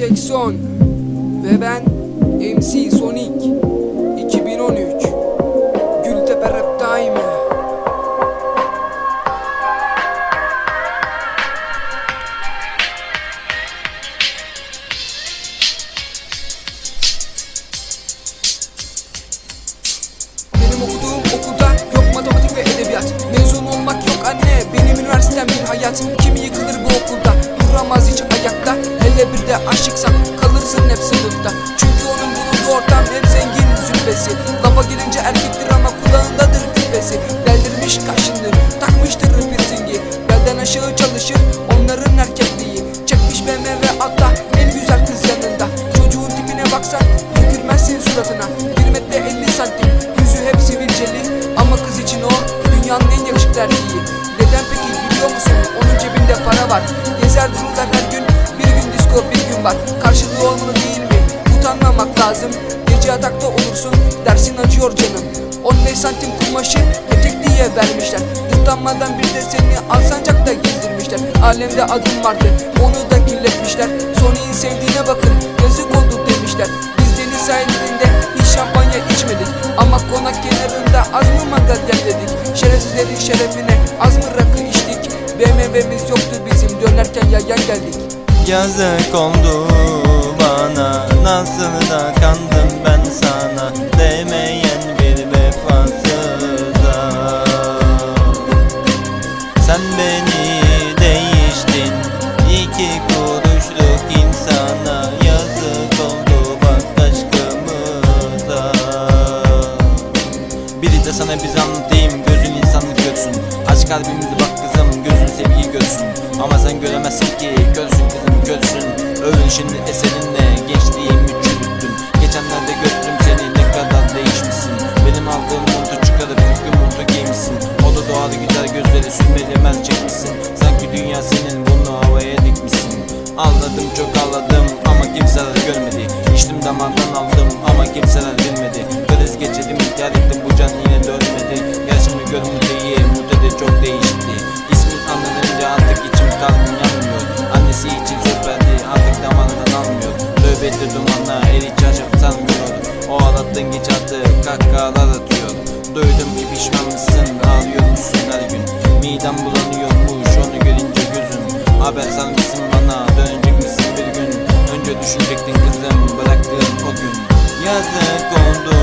tek son Ve ben MC Sonic 2013 Gültepe Rap Time Benim okuduğum okulda yok matematik ve edebiyat. Mezun olmak yok anne. Benim üniversitem bir hayat. Kimi Deldirmiş kaşındır takmıştır piercingi Belden aşağı çalışır onların erkekliği. Çekmiş BMW hatta en güzel kız yanında. Çocuğun tipine baksan tükürmezsin suratına. 1 metre 50 santim Yüzü hep sivilceli. Ama kız için o dünyanın en yakışıklı erkeği. Neden peki biliyor musun? Onun cebinde para var. Gezer dururlar her gün Bir gün disco bir gün var Karşılığı olmalı değil mi? Utanmamak lazım. Gece yatakta olursun dersin acıyor canım. 15 santim kumaşı etek diye vermişler. Utanmadan bir de seni alsancakta gezdirmişler. Alemde adım vardı onu da kirletmişler. Sony'in sevdiğine bakın yazık oldu demişler. Biz deniz sahillerinde hiç şampanya içmedik. Ama konak kenarında az mı mangal dedik Şerefsizlerin şerefine az mı rakı içtik? BMW'miz yoktu bizim dönerken yayan geldik. Yazık oldu bana Nasıl da kandım ben sana Sen beni değiştin. İki kuruşluk insana Yazık oldu bak aşkımıza. Biri de sana biz anlatayım gözün insanlık görsün. Aç kalbimizi bak kızım gözün sevgiyi görsün. Ama sen göremezsin ki görsün kızım görsün. Övülüşün eserinle gençliğimi çürüttün Geçenlerde güzel gözleri sürmeli mel çekmişsin. Sanki dünya senin bunu havaya dikmişsin. Ağladım çok ağladım ama kimseler görmedi. İçtim damardan aldım ama kimseler bilmedi. Kriz geçirdim intihar ettim bu can yine dönmedi. Gel şimdi gör Mute'yi Mute de çok değişti. İsmin anlanınca artık içim kalbim yanmıyor. Annesi için söz verdi artık damarından almıyor. Tövbe etti dumanla el hiç aşıp sanmıyor. O ağlattığın geç artık kahkahalar atıyor. Duydum ki pişman mısın Haber salmışsın bana. Dönecek misin bir gün? Önce düşünecektin kızım bıraktığın o gün. Yazık oldu